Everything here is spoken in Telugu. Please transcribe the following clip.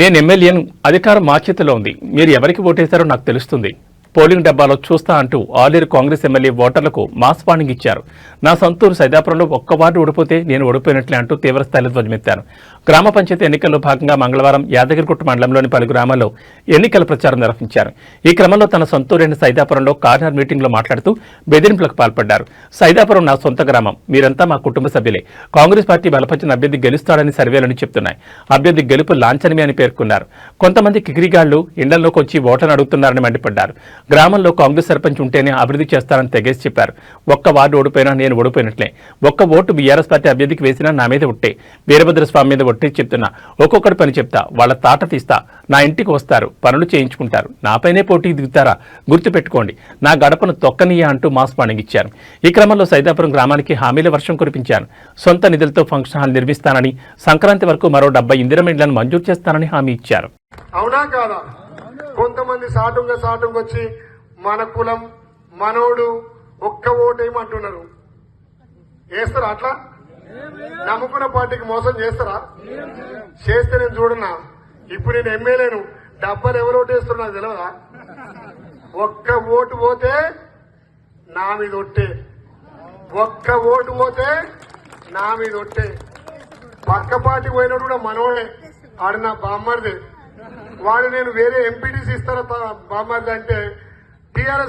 నేను ఎమ్మెల్యేను అధికారం మా చేతిలో ఉంది. మీరు ఎవరికి ఓటేశారో నాకు తెలుస్తుంది. పోలింగ్ డబ్బాలో చూస్తా అంటూ ఆలేరు కాంగ్రెస్ ఎమ్మెల్యే ఓటర్లకు మాస్ వార్నింగ్ ఇచ్చారు. నా సొంతూరు సైదాపురంలో ఒక్క వార్డు ఓడిపోతే నేను ఓడిపోయినట్లే అంటూ తీవ్రస్థాయిలో ధ్వజమెత్తాను. గ్రామ పంచాయతీ ఎన్నికల్లో భాగంగా మంగళవారం యాదగిరిగుట్ట మండలంలోని పలు గ్రామాల్లో ఎన్నికల ప్రచారం నిర్వహించారు. ఈ క్రమంలో తన సొంతూరైన సైదాపురంలో కార్నర్ మీటింగ్లో మాట్లాడుతూ బెదిరింపులకు పాల్పడ్డారు. సైదాపురం నా సొంత గ్రామం. మీరంతా మా కుటుంబ సభ్యులే. కాంగ్రెస్ పార్టీ బలపరిచిన అభ్యర్థి గెలుస్తాడని సర్వేలను చెప్తున్నాయి. అభ్యర్థి గెలుపు లాంఛనమే అని పేర్కొన్నారు. కొంతమంది కిగిరిగాళ్ళు ఇండ్లలోకి వచ్చి ఓట్లను అడుగుతున్నారని మండిపడ్డారు. గ్రామంలో కాంగ్రెస్ సర్పంచ్ ఉంటేనే అభివృద్ధి చేస్తారని తెగేసి చెప్పారు. ఒక్క వార్డు ఓడిపోయినా నేను ఓడిపోయినట్లే. ఒక్క ఓటు బీఆర్ఎస్ పార్టీ అభ్యర్థికి వేసినా నా మీద ఒట్టే. వీరభద్ర స్వామి మీద ఒట్టి చెప్తున్నా. ఒక్కొక్కటి పని చెప్తా. వాళ్ళ తాట తీస్తా. నా ఇంటికి వస్తారు. పనులు చేయించుకుంటారు. నాపైనే పోటీ దిగుతారా? గుర్తుపెట్టుకోండి. నా గడపను తొక్కనీయ అంటూ మాస్ ఇచ్చారు. ఈ క్రమంలో సైదాపురం గ్రామానికి హామీల వర్షం కురిపించారు. సొంత నిధులతో ఫంక్షన్ హాల్ నిర్మిస్తానని సంక్రాంతి వరకు మరో డెబ్బై ఇందిరమ మంజూరు చేస్తానని హామీ ఇచ్చారు. అవునా కాదా? కొంతమంది సాటుగా సాటుగా వచ్చి మన కులం మనోడు ఒక్క ఓటేమంటున్నారు వేస్తారా అట్లా? నమ్ముకున్న పార్టీకి మోసం చేస్తారా? చేస్తే నేను చూడన్నా ఇప్పుడు నేను ఎమ్మెల్యేను. డబ్బలు ఎవరు ఓటేస్తున్నా తెలవదా? తెలియదా ఒక్క ఓటు పోతే నా మీద ఒట్టే. ఒక్క ఓటు పోతే నా మీద ఒట్టే. పక్క పార్టీ పోయినప్పుడు కూడా మనోడే ఆడు నా బామ్మర్దే. వాడు నేను వేరే ఎంపీటీసీ ఇస్తారా బామ్మర్ది అంటే టీఆర్ఎస్